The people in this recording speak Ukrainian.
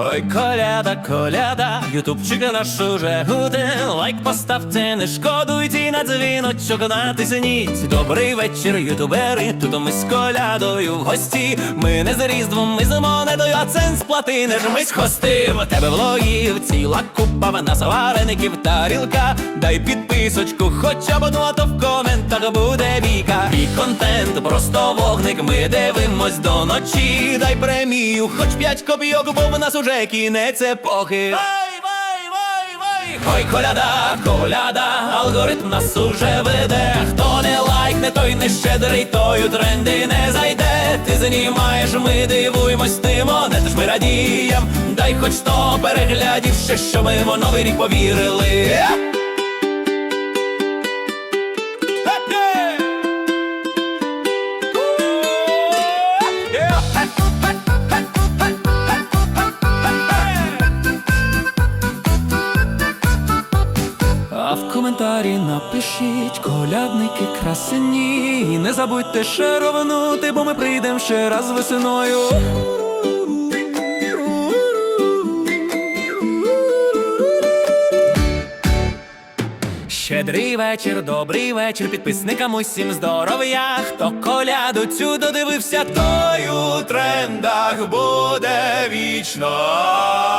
Ой, коляда, коляда, ютубчик наш уже гуде. Лайк поставте, не шкодуйте на дзвіночок натисніть. Добрий вечір, ютубери. Тут ми з колядою в гості. Ми не з різдвом, ми з монетою, а цен сплати, не жмись хости. В тебе влогів ціла купа, в нас вареників тарілка. Дай підписочку, хоча б одну, а то в коментах буде віка. І контент, просто вогник, ми дивимось до ночі. Дай премію, хоч п'ять копійок, бо в нас уже кінець епохи. Вай, вай, вай, вай, Ой, коляда, коляда, алгоритм нас уже веде. Хто не лайкне, той не щедрий, той у тренди не зайде. Ти знімаєш, ми дивуємось, ти монетиш, ми радієм. Дай хоч сто переглядів, ще що ми в новий рік повірили. Коментарі напишіть колядники красені. І не забудьте шеровнути, бо ми прийдемо ще раз весною. Щедрий вечір, добрий вечір, підписникам усім здоров'я. Хто коляду цю додивився, той у трендах буде вічно.